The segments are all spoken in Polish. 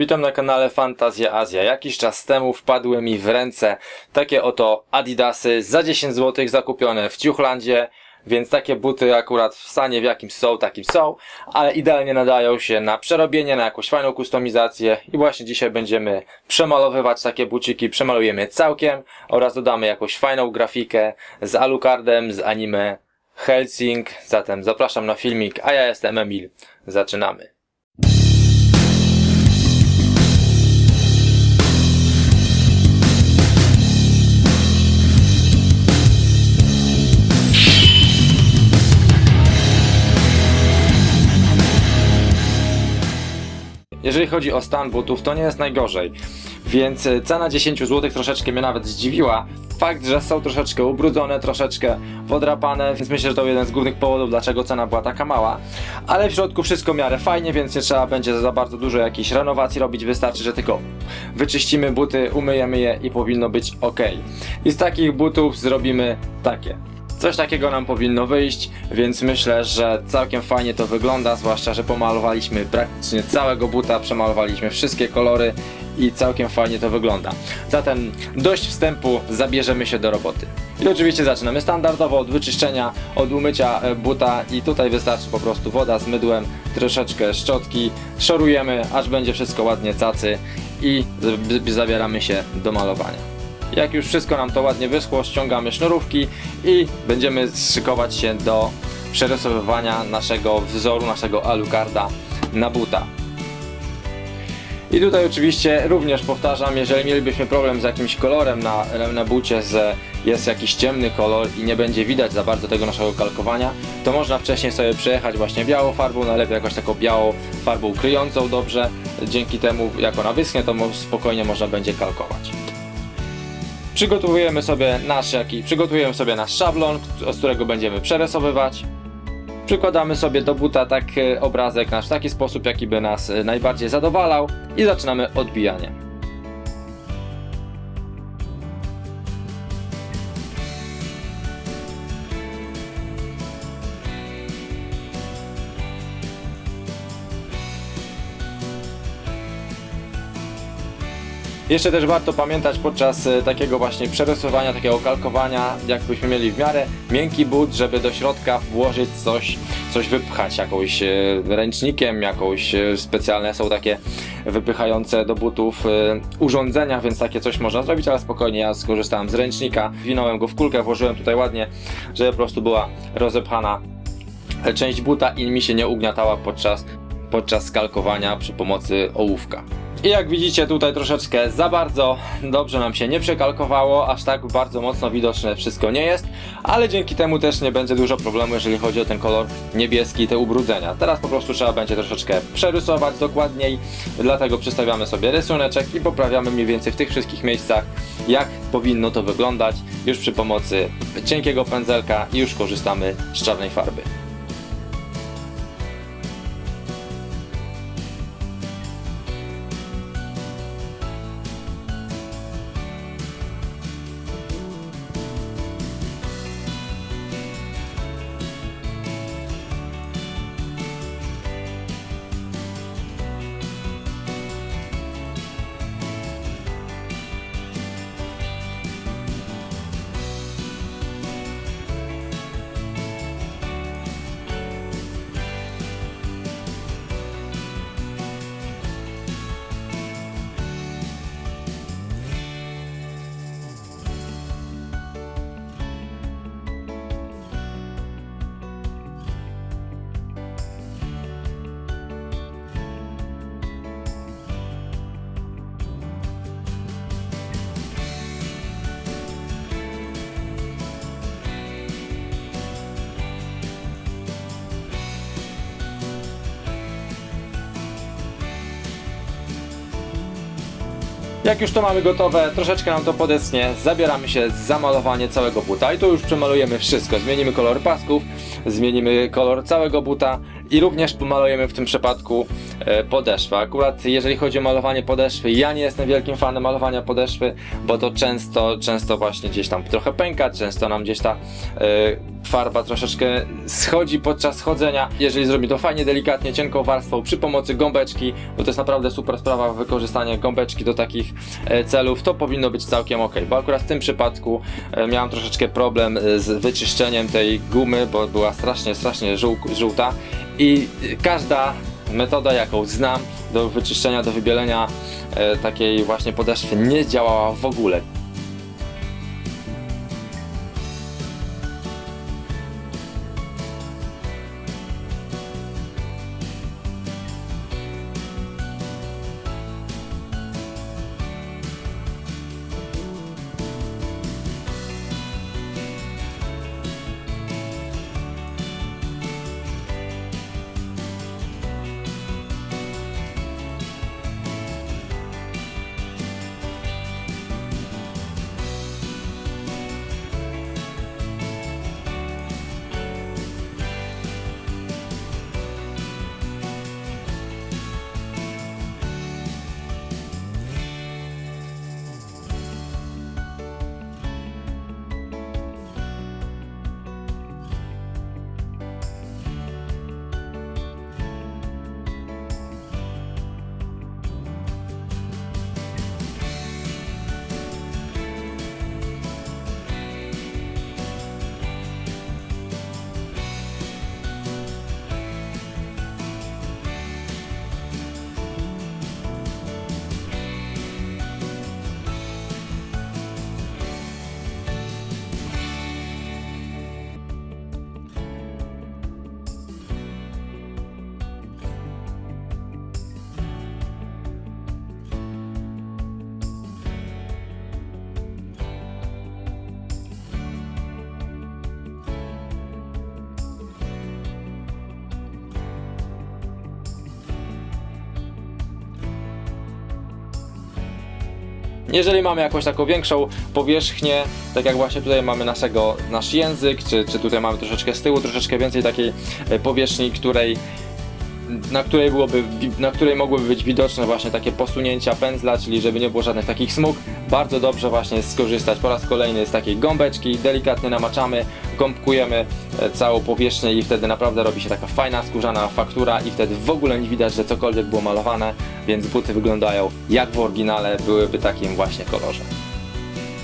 Witam na kanale Fantazja Azja. Jakiś czas temu wpadły mi w ręce takie oto Adidasy za 10 zł zakupione w Ciuchlandzie, więc takie buty akurat w stanie w jakim są, takim są, ale idealnie nadają się na przerobienie, na jakąś fajną kustomizację i właśnie dzisiaj będziemy przemalowywać takie buciki, przemalujemy całkiem oraz dodamy jakąś fajną grafikę z Alucardem, z anime Helsing. Zatem zapraszam na filmik, a ja jestem Emil. Zaczynamy. Jeżeli chodzi o stan butów, to nie jest najgorzej. Więc e, cena 10 zł troszeczkę mnie nawet zdziwiła. Fakt, że są troszeczkę ubrudzone, troszeczkę podrapane, więc myślę, że to jeden z głównych powodów, dlaczego cena była taka mała. Ale w środku wszystko miarę fajnie, więc nie trzeba będzie za bardzo dużo jakiejś renowacji robić. Wystarczy, że tylko wyczyścimy buty, umyjemy je i powinno być ok. I z takich butów zrobimy takie. Coś takiego nam powinno wyjść, więc myślę, że całkiem fajnie to wygląda, zwłaszcza, że pomalowaliśmy praktycznie całego buta, przemalowaliśmy wszystkie kolory i całkiem fajnie to wygląda. Zatem dość wstępu, zabierzemy się do roboty. I oczywiście zaczynamy standardowo od wyczyszczenia, od umycia e, buta i tutaj wystarczy po prostu woda z mydłem, troszeczkę szczotki, szorujemy, aż będzie wszystko ładnie cacy i zabieramy się do malowania. Jak już wszystko nam to ładnie wyschło, ściągamy sznurówki i będziemy szykować się do przerysowywania naszego wzoru, naszego alucarda na buta. I tutaj oczywiście również powtarzam, jeżeli mielibyśmy problem z jakimś kolorem na, na bucie, że jest jakiś ciemny kolor i nie będzie widać za bardzo tego naszego kalkowania, to można wcześniej sobie przejechać właśnie białą farbą, najlepiej jakąś taką białą farbą kryjącą dobrze. Dzięki temu, jak ona wyschnie, to spokojnie można będzie kalkować. Przygotowujemy sobie nasz, jaki, przygotujemy sobie nasz szablon, z którego będziemy przerysowywać. Przykładamy sobie do buta tak e, obrazek nasz w taki sposób, jaki by nas e, najbardziej zadowalał i zaczynamy odbijanie. Jeszcze też warto pamiętać podczas e, takiego właśnie przerysowania, takiego kalkowania, jakbyśmy mieli w miarę miękki but, żeby do środka włożyć coś, coś wypchać, jakąś e, ręcznikiem, jakąś e, specjalne są takie wypychające do butów urządzenia, więc takie coś można zrobić, ale spokojnie ja skorzystałem z ręcznika, winąłem go w kulkę, włożyłem tutaj ładnie, żeby po prostu była rozepchana część buta i mi się nie ugniatała podczas, podczas skalkowania przy pomocy ołówka. I jak widzicie tutaj troszeczkę za bardzo dobrze nam się nie przekalkowało, aż tak bardzo mocno widoczne wszystko nie jest, ale dzięki temu też nie będzie dużo problemu, jeżeli chodzi o ten kolor niebieski, te ubrudzenia. Teraz po prostu trzeba będzie troszeczkę przerysować dokładniej, dlatego przystawiamy sobie rysuneczek i poprawiamy mniej więcej w tych wszystkich miejscach, jak powinno to wyglądać, już przy pomocy cienkiego pędzelka i już korzystamy z czarnej farby. Jak już to mamy gotowe, troszeczkę nam to podeschnie, zabieramy się za malowanie całego buta. I tu już przemalujemy wszystko. Zmienimy kolor pasków, zmienimy kolor całego buta I również pomalujemy w tym przypadku e, podeszwę. Akurat jeżeli chodzi o malowanie podeszwy, ja nie jestem wielkim fanem malowania podeszwy, bo to często, często właśnie gdzieś tam trochę pęka, często nam gdzieś ta e, farba troszeczkę schodzi podczas chodzenia. Jeżeli zrobi to fajnie, delikatnie, cienką warstwą przy pomocy gąbeczki, bo to jest naprawdę super sprawa wykorzystanie gąbeczki do takich e, celów, to powinno być całkiem ok. Bo akurat w tym przypadku miałem troszeczkę problem z wyczyszczeniem tej gumy, bo była strasznie, strasznie żół- żółta i każda metoda, jaką znam do wyczyszczenia, do wybielenia e, takiej właśnie podeszwy nie działała w ogóle. Jeżeli mamy jakąś taką większą powierzchnię, tak jak właśnie tutaj mamy naszego, nasz język, czy, czy tutaj mamy troszeczkę z tyłu, troszeczkę więcej takiej e, powierzchni, której na której, byłoby, na której mogłyby być widoczne właśnie takie posunięcia pędzla, czyli żeby nie było żadnych takich smug, bardzo dobrze właśnie skorzystać po raz kolejny z takiej gąbeczki, delikatnie namaczamy, gąbkujemy e, całą powierzchnię i wtedy naprawdę robi się taka fajna, skórzana faktura i wtedy w ogóle nie widać, że cokolwiek było malowane, więc buty wyglądają jak w oryginale, byłyby takim właśnie kolorze.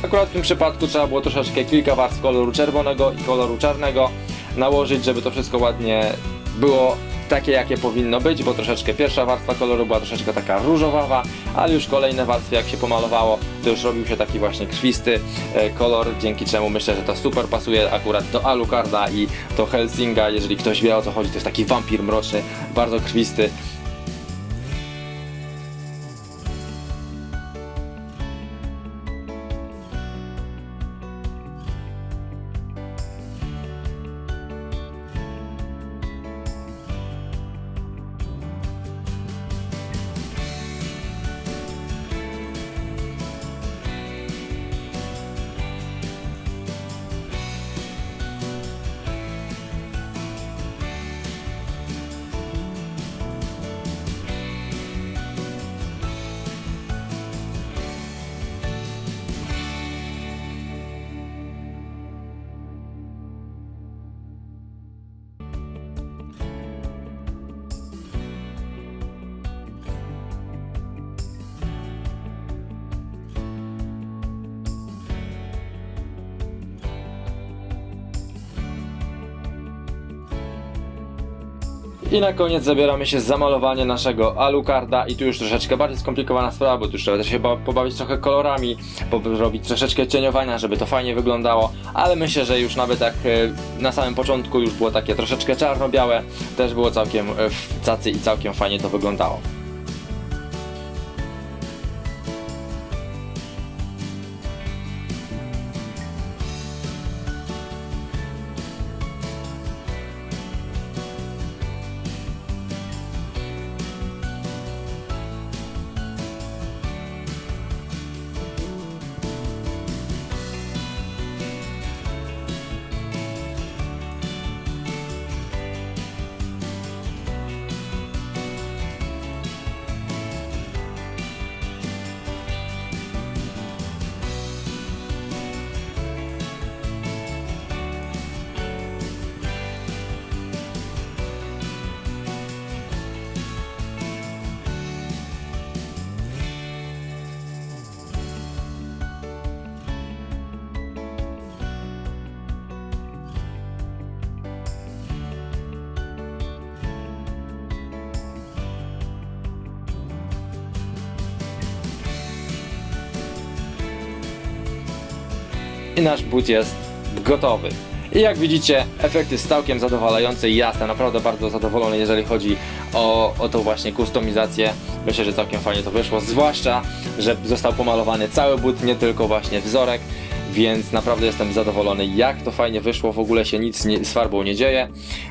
Akurat w tym przypadku trzeba było troszeczkę kilka warstw koloru czerwonego i koloru czarnego nałożyć, żeby to wszystko ładnie było takie, jakie powinno być, bo troszeczkę pierwsza warstwa koloru była troszeczkę taka różowawa, ale już kolejne warstwy jak się pomalowało, to już robił się taki właśnie krwisty e, kolor, dzięki czemu myślę, że to super pasuje akurat do Alucarda i do Helsinga, jeżeli ktoś wie o co chodzi, to jest taki wampir mroczny, bardzo krwisty, I na koniec zabieramy się za malowanie naszego alucarda i tu już troszeczkę bardziej skomplikowana sprawa, bo tu już trzeba się ba- pobawić trochę kolorami, robić troszeczkę cieniowania, żeby to fajnie wyglądało, ale myślę, że już nawet jak e, na samym początku już było takie troszeczkę czarno-białe, też było całkiem e, w cacy i całkiem fajnie to wyglądało. I nasz but jest gotowy. I jak widzicie, efekt jest całkiem zadowalający i ja jestem naprawdę bardzo zadowolony, jeżeli chodzi o, o tą właśnie kustomizację. Myślę, że całkiem fajnie to wyszło, zwłaszcza, że został pomalowany cały but, nie tylko właśnie wzorek, więc naprawdę jestem zadowolony, jak to fajnie wyszło, w ogóle się nic nie, z farbą nie dzieje,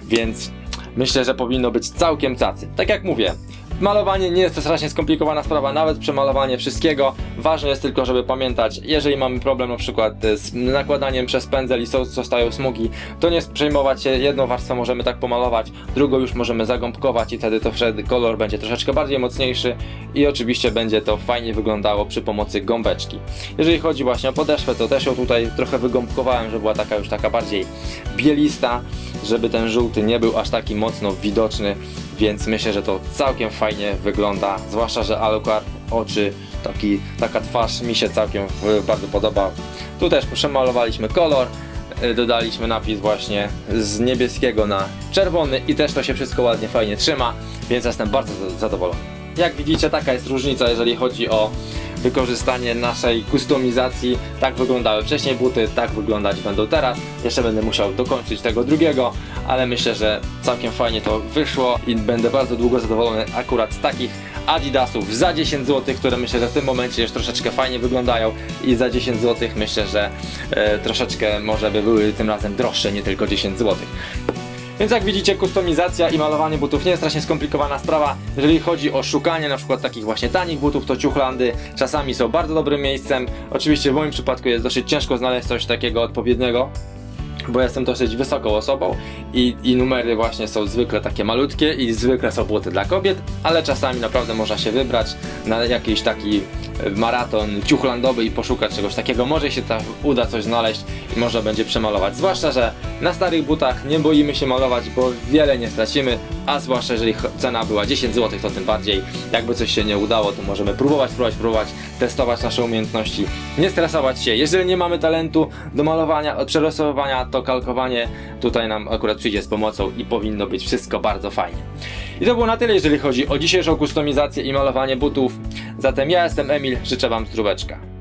więc myślę, że powinno być całkiem cacy. Tak jak mówię, Malowanie nie jest to strasznie skomplikowana sprawa, nawet przemalowanie wszystkiego. Ważne jest tylko, żeby pamiętać, jeżeli mamy problem na przykład e, z nakładaniem przez pędzel i zostają smugi, to nie przejmować się, jedną warstwę możemy tak pomalować, drugą już możemy zagąbkować i wtedy to wtedy kolor będzie troszeczkę bardziej mocniejszy i oczywiście będzie to fajnie wyglądało przy pomocy gąbeczki. Jeżeli chodzi właśnie o podeszwę, to też ją tutaj trochę wygąbkowałem, żeby była taka już taka bardziej bielista, żeby ten żółty nie był aż taki mocno widoczny, więc myślę, że to całkiem fajnie wygląda, zwłaszcza, że Alucard, oczy, taki, taka twarz mi się całkiem bardzo podoba. Tu też przemalowaliśmy kolor, e, dodaliśmy napis właśnie z niebieskiego na czerwony i też to się wszystko ładnie, fajnie trzyma, więc jestem bardzo za- zadowolony. Jak widzicie, taka jest różnica, jeżeli chodzi o wykorzystanie naszej kustomizacji. Tak wyglądały wcześniej buty, tak wyglądać będą teraz. Jeszcze będę musiał dokończyć tego drugiego, ale myślę, że całkiem fajnie to wyszło i będę bardzo długo zadowolony akurat z takich Adidasów za 10 zł, które myślę, że w tym momencie już troszeczkę fajnie wyglądają i za 10 zł myślę, że e, troszeczkę może by były tym razem droższe, nie tylko 10 zł. Więc jak widzicie, kustomizacja i malowanie butów nie jest strasznie skomplikowana sprawa. Jeżeli chodzi o szukanie na przykład takich właśnie tanich butów, to ciuchlandy czasami są bardzo dobrym miejscem. Oczywiście w moim przypadku jest dosyć ciężko znaleźć coś takiego odpowiedniego. Bo jestem dosyć wysoką osobą i, i numery właśnie są zwykle takie malutkie i zwykle są buty dla kobiet, ale czasami naprawdę można się wybrać na jakiś taki e, maraton ciuchlandowy i poszukać czegoś takiego. Może się tak uda coś znaleźć i można będzie przemalować. Zwłaszcza, że na starych butach nie boimy się malować, bo wiele nie stracimy, a zwłaszcza jeżeli cena była 10 zł, to tym bardziej. Jakby coś się nie udało, to możemy próbować, próbować, próbować, testować nasze umiejętności, nie stresować się. Jeżeli nie mamy talentu do malowania, od przerysowywania, to kalkowanie tutaj nam akurat przyjdzie z pomocą i powinno być wszystko bardzo fajnie. I to było na tyle, jeżeli chodzi o dzisiejszą kustomizację i malowanie butów. Zatem ja jestem Emil, życzę Wam zdróweczka.